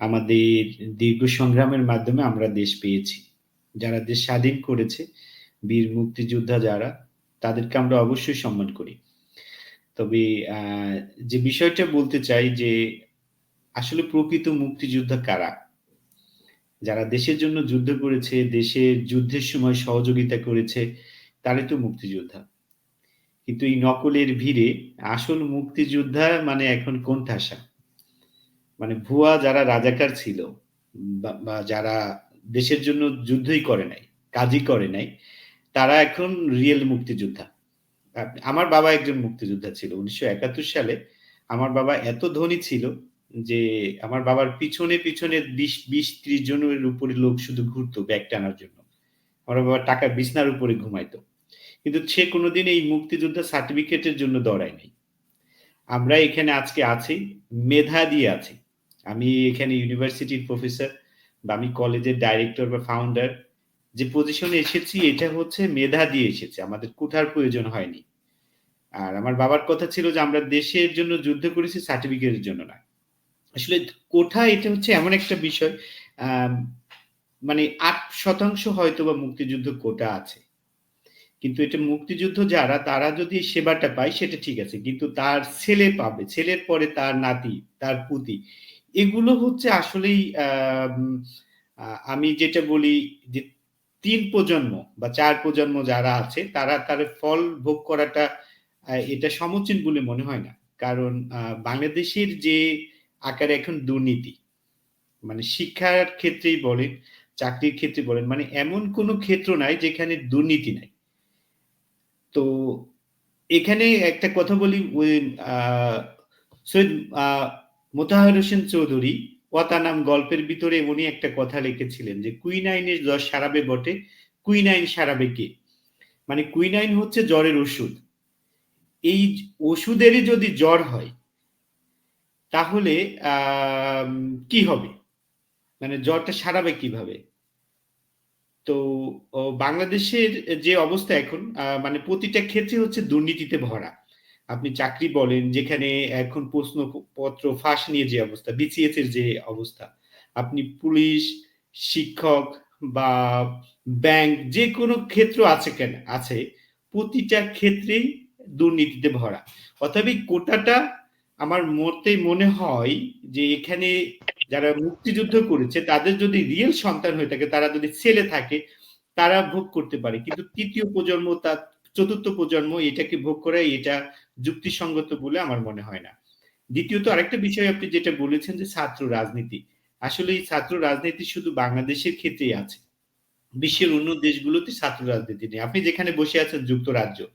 আমাদের দীর্ঘ সংগ্রামের মাধ্যমে আমরা দেশ পেয়েছি। যারা দেশ স্বাধীন করেছে, বীর মুক্তিযোদ্ধা যারা, তাদেরকে আমরা অবশ্যই সম্মান করি। তবে যে বিষয়টা বলতে চাই যে, আসলে প্রকৃত মুক্তিযোদ্ধা কারা? যারা দেশের জন্য যুদ্ধ করেছে, দেশের যুদ্ধের সময় সহযোগিতা করেছে, তারাই তো মুক্তিযোদ্ধা। কিন্তু এই নকলের ভিড়ে আসল মুক্তিযোদ্ধা মানে এখন কোন ঠাসা মানে ভুয়া যারা রাজাকার ছিল বা যারা দেশের জন্য যুদ্ধই করে নাই, কাজই করে নাই, তারা এখন রিয়েল মুক্তিযোদ্ধা। আমার বাবা একজন মুক্তিযোদ্ধা ছিল। উনিশশো একাত্তর সালে আমার বাবা এত ধনী ছিল যে আমার বাবার পিছনে পিছনে বিশ বিশ, ত্রিশ জনের উপরে লোক শুধু ঘুরতো ব্যাগ টানার জন্য। আমার বাবা টাকা বিছনার উপরে ঘুমাইতো। কিন্তু সে কোনোদিন এই মুক্তিযোদ্ধা সার্টিফিকেটের জন্য দৌড়ায়নি। আমরা এখানে আজকে আছি, মেধা দিয়ে আছি। আমি এখানে ইউনিভার্সিটির প্রফেসর বা আমি কলেজের ডাইরেক্টর বা ফাউন্ডার যে পজিশনে এসেছি, এটা হচ্ছে মেধা দিয়ে এসেছে। আমাদের কোঠার প্রয়োজন হয়নি। আর আমার বাবার কথা ছিল যে আমরা দেশের জন্য যুদ্ধ করেছি সার্টিফিকেটের জন্য না আসলে কোঠা এটা হচ্ছে এমন একটা বিষয় মানে আট শতাংশ হয়তো বা মুক্তিযুদ্ধ কোটা আছে। কিন্তু এটা মুক্তিযুদ্ধ যারা, তারা যদি সেবাটা পায়, সেটা ঠিক আছে। কিন্তু তার ছেলে পাবে, ছেলের পরে তার নাতি, তার পুতি এগুলো হচ্ছে আসলেই, আমি যেটা বলি যে তিন প্রজন্ম বা চার প্রজন্ম যারা আছে, তারা তার ফল ভোগ করাটা এটা সমুচীন বলে মনে হয় না। কারণ বাংলাদেশের যে আকারে এখন দুর্নীতি মানে শিক্ষার ক্ষেত্রেই বলেন, চাকরির ক্ষেত্রে বলেন মানে এমন কোনো ক্ষেত্র নাই যেখানে দুর্নীতি নাই। তো এখানে একটা কথা বলি মোতাহার হোসেন চৌধুরী কথা নাম গল্পের ভিতরে উনি একটা কথা লিখেছিলেন যে কুইনাইনের জ্বর সারাবে বটে কুইনাইন সারাবে কে? মানে কুইনাইন হচ্ছে জ্বরের ওষুধ। এই ওষুধেরই যদি জ্বর হয়, তাহলে কি হবে? মানে জ্বরটা সারাবে কীভাবে? তো বাংলাদেশের যে অবস্থা এখন মানে প্রতিটা ক্ষেত্রে হচ্ছে দুর্নীতিতে ভরা। আপনি চাকরি বলেন, যেখানে এখন প্রশ্নপত্র ফাঁস নিয়ে যে অবস্থা বিসিএস এর যে অবস্থা, আপনি পুলিশ, শিক্ষক বা ব্যাংক যে কোনো ক্ষেত্র আছে কেন, আছে, প্রতিটা ক্ষেত্রেই দুর্নীতিতে ভরা। অতএব কোটাটা আমার মতে মনে হয় যে এখানে যারা মুক্তিযুদ্ধ করেছে, তাদের যদি রিয়েল সন্তান হয়ে থাকে, তারা যদি ছেলে থাকে, তারা ভোগ করতে পারে। কিন্তু তৃতীয় প্রজন্ম, তার চতুর্থ প্রজন্ম এটাকে ভোগ করে, এটা যুক্তিসঙ্গত বলে আমার মনে হয় না। দ্বিতীয়ত, আরেকটা বিষয় আপনি যেটা বলেছেন যে ছাত্র রাজনীতি। আসলে এই ছাত্র রাজনীতি শুধু বাংলাদেশের ক্ষেত্রেই আছে। বিশ্বের অন্য দেশগুলোতে ছাত্র রাজনীতি নেই। আপনি যেখানে বসে আছেন, যুক্তরাজ্য,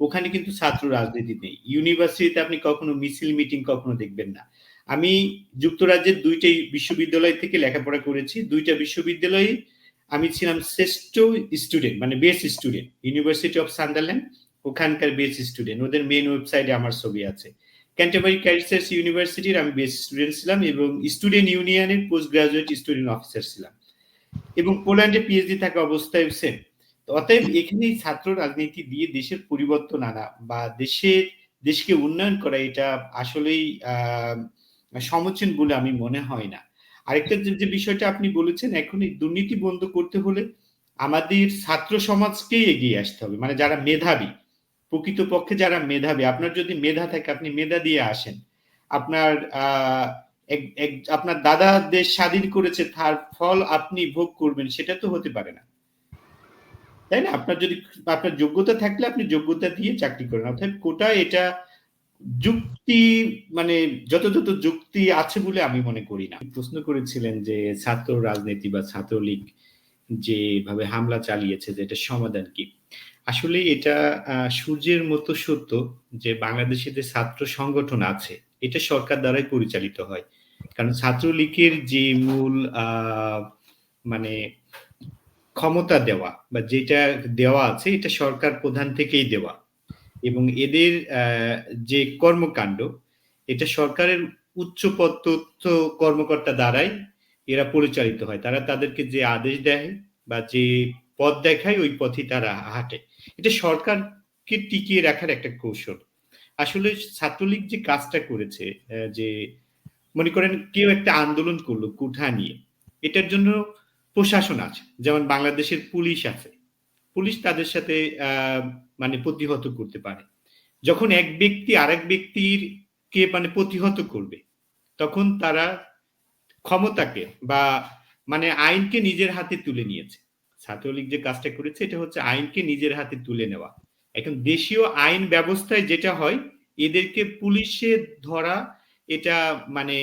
ওখানে কিন্তু ছাত্র রাজনীতি নেই। ইউনিভার্সিটিতে আপনি কখনো মিছিল, মিটিং কখনো দেখবেন না। আমি যুক্তরাজ্যের দুইটাই বিশ্ববিদ্যালয় থেকে লেখাপড়া করেছি। দুইটা বিশ্ববিদ্যালয়ে আমি ছিলাম শ্রেষ্ঠ স্টুডেন্ট মানে best student, university of Sunderland ওখানকার বেস্ট স্টুডেন্ট ওদের মেন ওয়েবসাইটে আমার ছবি আছে। ক্যান্টারবারি ক্যারিসার্স ইউনিভার্সিটির আমি বেস্ট স্টুডেন্ট ছিলাম এবং স্টুডেন্ট ইউনিয়নের পোস্ট গ্রাজুয়েট স্টুডেন্ট অফিসার ছিলাম। এবং পোল্যান্ডে পিএইচডি থাকা অবস্থায় সেম অতএব এখানে ছাত্র রাজনীতি দিয়ে দেশের পরিবর্তন আনা বা দেশের দেশকে উন্নয়ন করা, এটা আসলেই সমচীন বলে আমি মনে হয় না। আরেকটা যে বিষয়টা আপনি বলেছেন, এখন এই দুর্নীতি বন্ধ করতে হলে আমাদের ছাত্র সমাজকেই এগিয়ে আসতে হবে। মানে যারা মেধাবী প্রকৃতপক্ষে যারা মেধাবী, আপনার যদি মেধা থাকে, আপনি মেধা দিয়ে আসেন। আপনার আপনার দাদা দেশ স্বাধীন করেছে, তার ফল আপনি ভোগ করবেন, সেটা তো হতে পারে না। তাই না? আপনার যদি, আপনার যোগ্যতা থাকলে আপনি যোগ্যতা দিয়ে চাকরি করেন। অর্থাৎ কোটা এটা যুক্তি মানে যত যুক্তি আছে বলে আমি মনে করি না। প্রশ্ন করেছিলেন যে ছাত্র রাজনীতি বা ছাত্রলীগ যেভাবে হামলা চালিয়েছে, যে এটা সমাধান কি? আসলে এটা সূর্যের মতো সত্য যে বাংলাদেশে যে ছাত্র সংগঠন আছে, এটা সরকার দ্বারাই পরিচালিত হয়। কারণ ছাত্রলীগের যে মূল মানে ক্ষমতা দেওয়া বা যেটা দেওয়া আছে, এটা সরকার প্রধান থেকেই দেওয়া। এবং এদের যে কর্মকাণ্ড, এটা সরকারের উচ্চ পদস্থ কর্মকর্তা দ্বারাই এরা পরিচালিত হয়। তারা তাদেরকে যে আদেশ দেয় বা যে পথ দেখায়, ওই পথে তারা হাঁটে। এটা সরকারকে টিকিয়ে রাখার একটা কৌশল। আসলে ছাত্রলীগ যে কাজটা করেছে যে মনে করেন কেউ একটা আন্দোলন করল কুঠা নিয়ে, এটার জন্য প্রশাসন আছে। যেমন বাংলাদেশের পুলিশ আছে। পুলিশ তাদের সাথে মানে প্রতিহত করতে পারে। যখন এক ব্যক্তি আরেক ব্যক্তির কে মানে প্রতিহত করবে, তখন তারা ক্ষমতাকে বা মানে আইনকে নিজের হাতে তুলে নিয়েছে। ছাত্রলীগ যে কাজটা করেছে, এটা হচ্ছে আইনকে নিজের হাতে তুলে নেওয়া। এখন দেশীয় আইন ব্যবস্থায় যেটা হয়, এদেরকে পুলিশে ধরা এটা মানে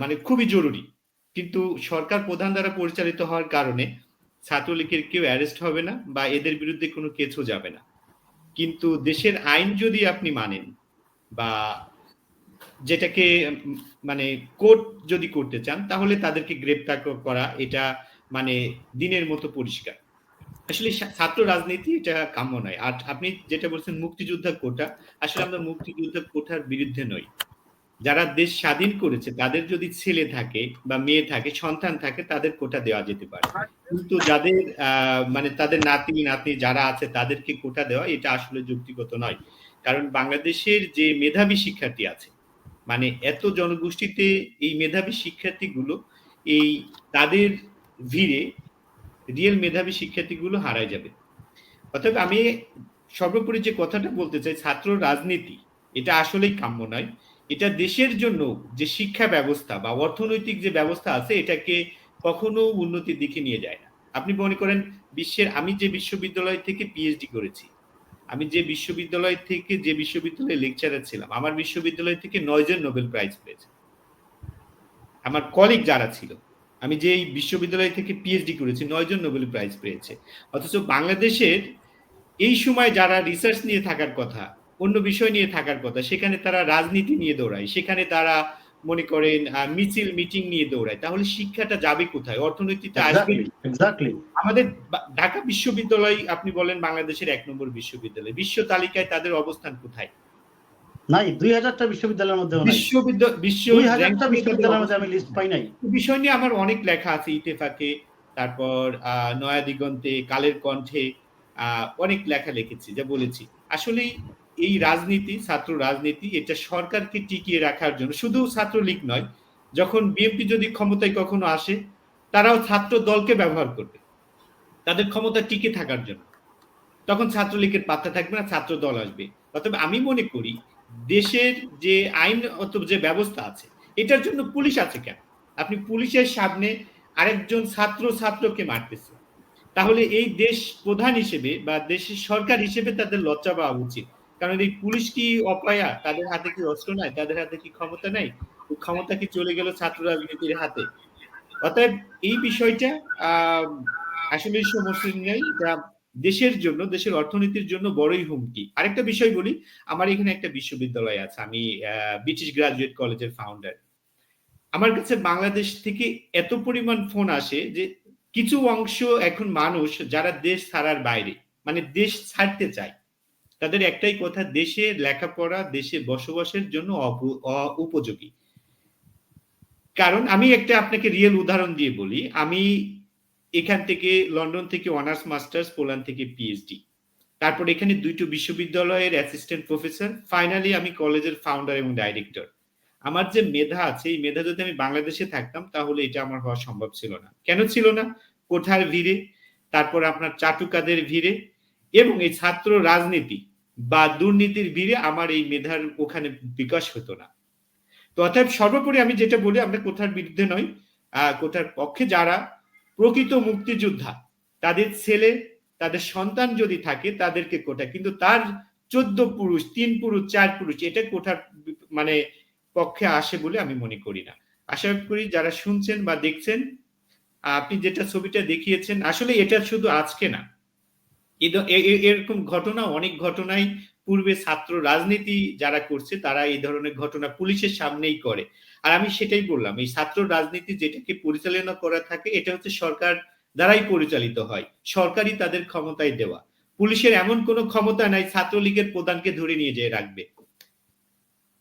মানে খুবই জরুরি। কিন্তু সরকার প্রধান দ্বারা পরিচালিত হওয়ার কারণে ছাত্রলীগের কেউ অ্যারেস্ট হবে না বা এদের বিরুদ্ধে কোনো কেসও যাবে না। কিন্তু দেশের আইন যদি আপনি মানেন বা যেটাকে মানে কোর্ট যদি করতে চান, তাহলে তাদেরকে গ্রেপ্তার করা এটা মানে দিনের মতো পরিষ্কার। আসলে ছাত্র রাজনীতি এটা কাম্য নয়। আর আপনি যেটা বলছেন মুক্তিযোদ্ধা কোটা, আসলে আমরা মুক্তিযোদ্ধা কোটার বিরুদ্ধে নই। যারা দেশ স্বাধীন করেছে, তাদের যদি ছেলে থাকে বা মেয়ে থাকে, সন্তান থাকে, তাদের কোটা দেওয়া যেতে পারে। কিন্তু যাদের মানে তাদের নাতি নাতি যারা আছে, তাদেরকে কোটা দেওয়া এটা আসলে যুক্তিগত নয়। কারণ বাংলাদেশের যে মেধাবী শিক্ষার্থী আছে মানে এত জনগোষ্ঠীতে এই মেধাবী শিক্ষার্থীগুলো এই তাদের ভিড়ে রিয়েল মেধাবী শিক্ষার্থীগুলো হারায় যাবে। অর্থাৎ আমি সর্বোপরি যে কথাটা বলতে চাই, ছাত্র রাজনীতি, এটা আসলেই কাম্য নয়। এটা দেশের জন্য যে শিক্ষা ব্যবস্থা বা অর্থনৈতিক যে ব্যবস্থা আছে, এটাকে কখনো উন্নতির দিকে নিয়ে যায় না। আপনি মনে করেন, বিশ্বের, আমি যে বিশ্ববিদ্যালয় থেকে পিএইচডি করেছি আমি যে বিশ্ববিদ্যালয় থেকে যে বিশ্ববিদ্যালয়ে লেকচারার ছিলাম, আমার বিশ্ববিদ্যালয় থেকে নয়জন নোবেল প্রাইজ পেয়েছে। আমার কলিগ যারা ছিল, আমি যে বিশ্ববিদ্যালয় থেকে পিএইচডি করেছি, নয়জন নোবেল প্রাইজ পেয়েছে। অথচ বাংলাদেশের এই সময় যারা রিসার্চ নিয়ে থাকার কথা, অন্য বিষয় নিয়ে থাকার কথা, সেখানে তারা রাজনীতি নিয়ে দৌড়ায়, সেখানে তারা মনে করেন মিছিল মিটিং নিয়ে দৌড়ায়। তাহলে শিক্ষাটা যাবে কোথায়? অর্থনীতিতে আসবে আমাদের ঢাকা বিশ্ববিদ্যালয় আপনি বলেন বাংলাদেশের এক নম্বর বিশ্ববিদ্যালয় বিশ্ব তালিকায় তাদের অবস্থান কোথায়? নাই দুই হাজারটা বিশ্ববিদ্যালয়ের তাদের বিশ্ববিদ্যালয়ের মধ্যে আমি লিস্ট পাই নাই। বিষয় নিয়ে আমার অনেক লেখা আছে ইতেফাকে তারপর আহ, নয়া দিগন্তে কালের কণ্ঠে আহ, অনেক লেখা লিখেছি যা বলেছি। আসলে এই রাজনীতি, ছাত্র রাজনীতি, এটা সরকারকে টিকিয়ে রাখার জন্য। শুধু ছাত্রলীগ নয়, যখন বিএনপি যদি ক্ষমতায় কখনো আসে, তারাও ছাত্র দলকে ব্যবহার করবে। তাদের ক্ষমতা টিকে থাকার জন্য। তখন ছাত্রলীগের পাত্তা থাকবে না, ছাত্র দল আসবে। অতএব আমি মনে করি, দেশের যে আইন অথবা যে ব্যবস্থা আছে, এটার জন্য পুলিশ আছে কেন? আপনি পুলিশের সামনে আরেকজন ছাত্র ছাত্রকে মারতেছে তাহলে এই দেশ প্রধান হিসেবে বা দেশের সরকার হিসেবে তাদের লজ্জা পাওয়া উচিত। কারণ এই পুলিশ কি অপায়া? তাদের হাতে কি অস্ত্র নাই? তাদের হাতে কি ক্ষমতা নাই? ক্ষমতা কি চলে গেল ছাত্র রাজনীতির হাতে? অতএব এই বিষয়টা আসলে সমস্যা নেই দেশের জন্য, দেশের অর্থনীতির জন্য বড়ই হুমকি। আরেকটা বিষয় বলি, আমার এখানে একটা বিশ্ববিদ্যালয় আছে, আমি ব্রিটিশ গ্রাজুয়েট কলেজের ফাউন্ডার আমার কাছে বাংলাদেশ থেকে এত পরিমাণ ফোন আসে যে কিছু অংশ এখন মানুষ যারা দেশ ছাড়ার বাইরে মানে দেশ ছাড়তে চায় তাদের একটাই কথা, দেশে লেখাপড়া, দেশে বসবাসের জন্য উপযোগী। কারণ আমি একটা আপনাকে রিয়েল উদাহরণ দিয়ে বলি। আমি এখান থেকে লন্ডন থেকে অনার্স, মাস্টার্স, পোল্যান্ড থেকে পিএইচডি তারপর এখানে দুইটো বিশ্ববিদ্যালয়ের অ্যাসিস্ট্যান্ট প্রফেসর ফাইনালি আমি কলেজের ফাউন্ডার এবং ডাইরেক্টর আমার যে মেধা আছে, এই মেধা যদি আমি বাংলাদেশে থাকতাম, তাহলে এটা আমার হওয়া সম্ভব ছিল না। কেন ছিল না? কোঠার ভিড়ে? তারপর আপনার চাটুকাদের ভিড়ে। এবং এই ছাত্র রাজনীতি বা দুর্নীতির ভিড়ে আমার এই মেধার ওখানে বিকাশ হতো না। তো অতএব সর্বোপরি আমি যেটা বলি, আমরা কোথার বিরুদ্ধে নই কোথার পক্ষে যারা প্রকৃত মুক্তিযোদ্ধা, তাদের ছেলে, তাদের সন্তান যদি থাকে, তাদেরকে কোটা কিন্তু তার চোদ্দ পুরুষ, তিন পুরুষ, চার পুরুষ, এটা কোঠার মানে পক্ষে আসে বলে আমি মনে করি না। আশা করি যারা শুনছেন বা দেখছেন, আপনি যেটা ছবিটা দেখিয়েছেন, আসলে এটা শুধু আজকে না এরকম ঘটনা, অনেক ঘটনাই পূর্বে ছাত্র রাজনীতি যারা করছে, তারা এই ধরনের ঘটনা পুলিশের সামনেই করে। আর আমি সেটাই বললাম, এই ছাত্র রাজনীতি যেটাকে পরিচালনা করা থাকে, এটা হচ্ছে সরকার দ্বারাই পরিচালিত হয়, সরকারই তাদের ক্ষমতায় দেওয়া। পুলিশের এমন কোনো ক্ষমতা নাই, ছাত্রলীগের প্রধানকে ধরে নিয়ে যেয়ে রাখবে।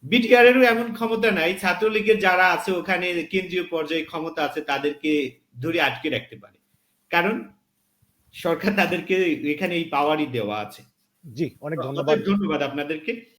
বিটিআর এরও এমন ক্ষমতা নাই, ছাত্রলীগের যারা আছে ওখানে কেন্দ্রীয় পর্যায়ে ক্ষমতা আছে, তাদেরকে ধরে আটকে রাখতে পারে। কারণ সরকার তাদেরকে এখানে এই পাওয়ারই দেওয়া আছে। জি অনেক ধন্যবাদ। ধন্যবাদ আপনাদেরকে।